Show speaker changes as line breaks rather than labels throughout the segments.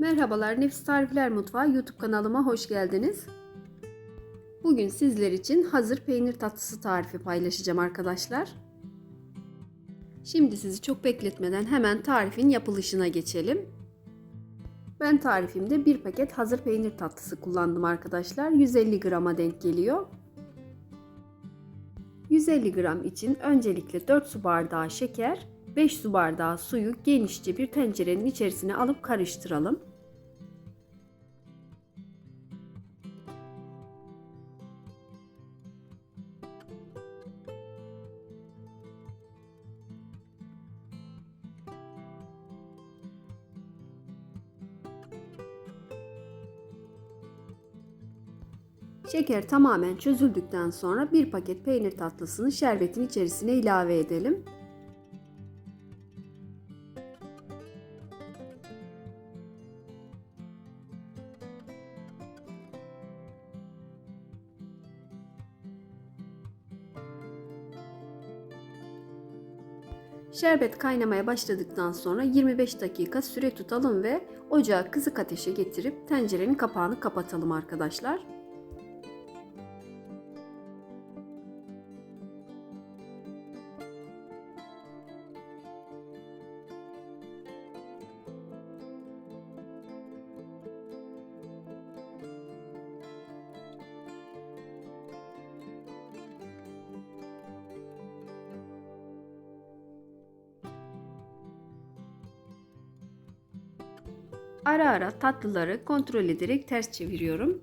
Merhabalar Nefis Tarifler Mutfağı YouTube kanalıma hoş geldiniz. Bugün sizler için hazır peynir tatlısı tarifi paylaşacağım arkadaşlar. Şimdi sizi çok bekletmeden hemen tarifin yapılışına geçelim. Ben tarifimde bir paket hazır peynir tatlısı kullandım arkadaşlar. 150 grama denk geliyor. 150 gram için öncelikle 4 su bardağı şeker, 5 su bardağı suyu genişçe bir tencerenin içerisine alıp karıştıralım. Şeker tamamen çözüldükten sonra bir paket peynir tatlısını şerbetin içerisine ilave edelim. Şerbet kaynamaya başladıktan sonra 25 dakika süre tutalım ve ocağı kısık ateşe getirip tencerenin kapağını kapatalım arkadaşlar. Ara ara tatlıları kontrol ederek ters çeviriyorum.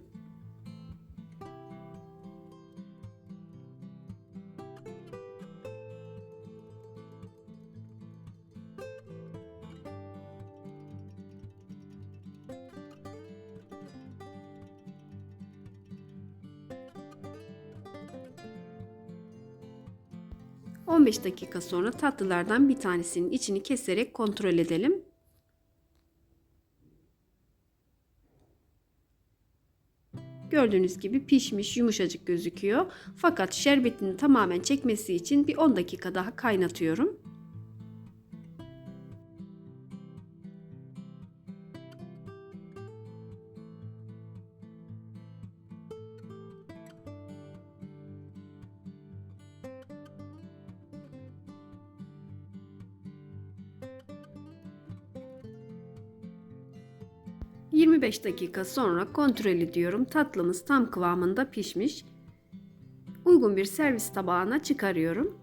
...15 dakika sonra tatlılardan bir tanesinin içini keserek kontrol edelim. Gördüğünüz gibi pişmiş, yumuşacık gözüküyor. Fakat şerbetini tamamen çekmesi için bir 10 dakika daha kaynatıyorum. ...25 dakika sonra kontrol ediyorum. Tatlımız tam kıvamında pişmiş. Uygun bir servis tabağına çıkarıyorum.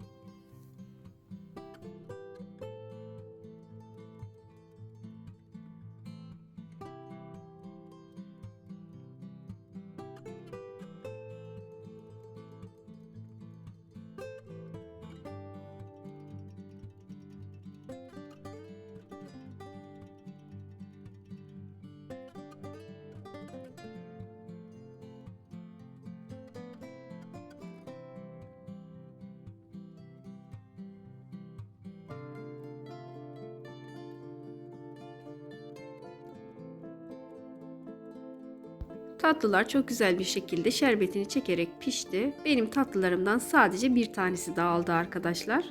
Tatlılar çok güzel bir şekilde şerbetini çekerek pişti. Benim tatlılarımdan sadece bir tanesi dağıldı arkadaşlar.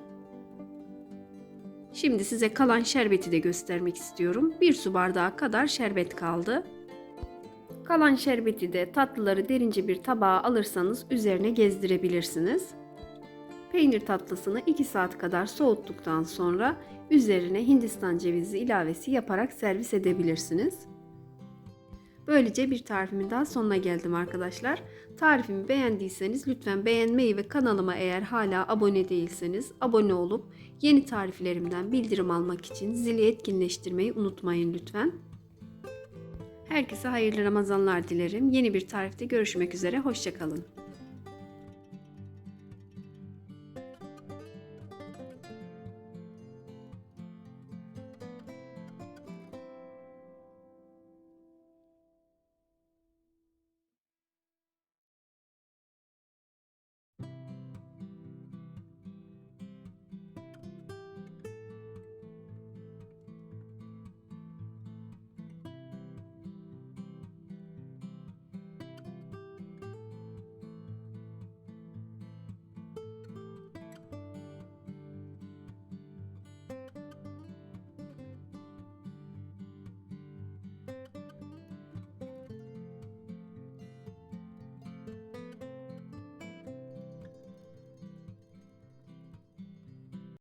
Şimdi size kalan şerbeti de göstermek istiyorum. Bir su bardağı kadar şerbet kaldı. Kalan şerbeti de tatlıları derince bir tabağa alırsanız üzerine gezdirebilirsiniz. Peynir tatlısını 2 saat kadar soğuttuktan sonra üzerine hindistan cevizi ilavesi yaparak servis edebilirsiniz. Böylece bir tarifimin daha sonuna geldim arkadaşlar. Tarifimi beğendiyseniz lütfen beğenmeyi ve kanalıma eğer hala abone değilseniz abone olup yeni tariflerimden bildirim almak için zili etkinleştirmeyi unutmayın lütfen. Herkese hayırlı Ramazanlar dilerim. Yeni bir tarifte görüşmek üzere. Hoşçakalın.